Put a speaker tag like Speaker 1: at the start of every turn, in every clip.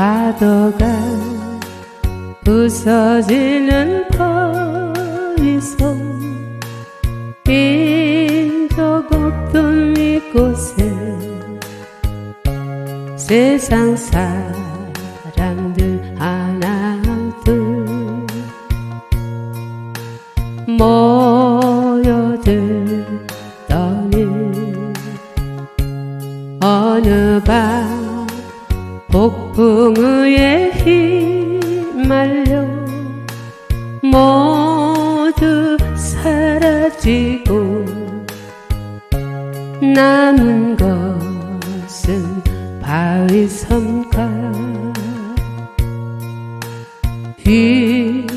Speaker 1: 파도가 부서지는 거리서 인적 없던 이곳에 세상 사람들 하나 둘 모여들더니 어느 밤폭 풍우에 휘말려 모두 사라지고 남은 것은 바위 섬과 휘파도라네.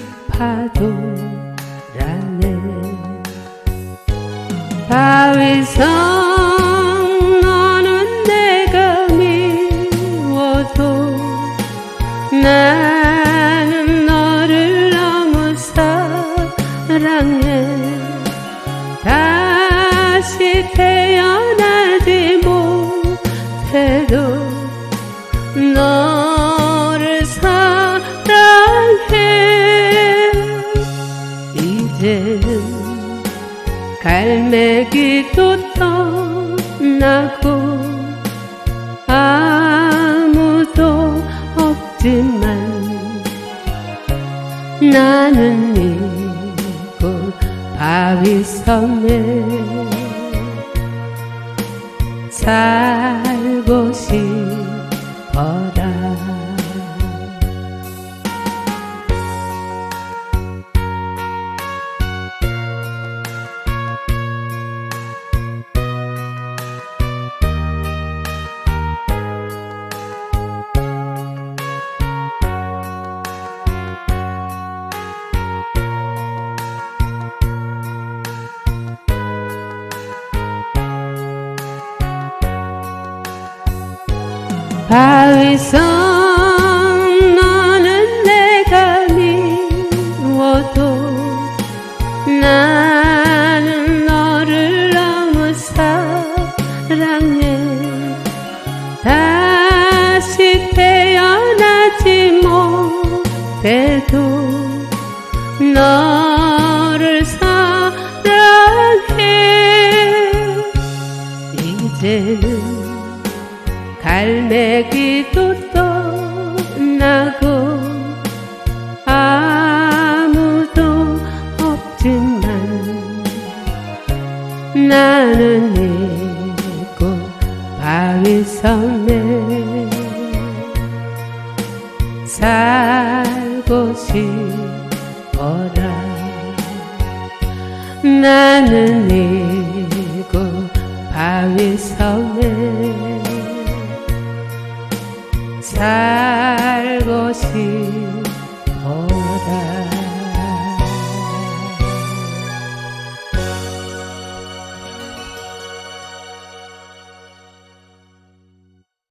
Speaker 1: 바위 섬 나는 너를 너무 사랑해. 다시 태어나지 못해도 너를 사랑해. 이제는 갈매기도 떠나고 없지만 나는 이곳 바위섬에 살고 싶어라 바위섬 너는 내가 미워도 나는 너를 너무 사랑해. 다시 태어나지 못해도 너를 사랑해. 이제는 갈매기도 떠나고 아무도 없지만 나는 이곳 바위섬에 살고 싶어라. 나는 이곳 바위섬에 살고 싶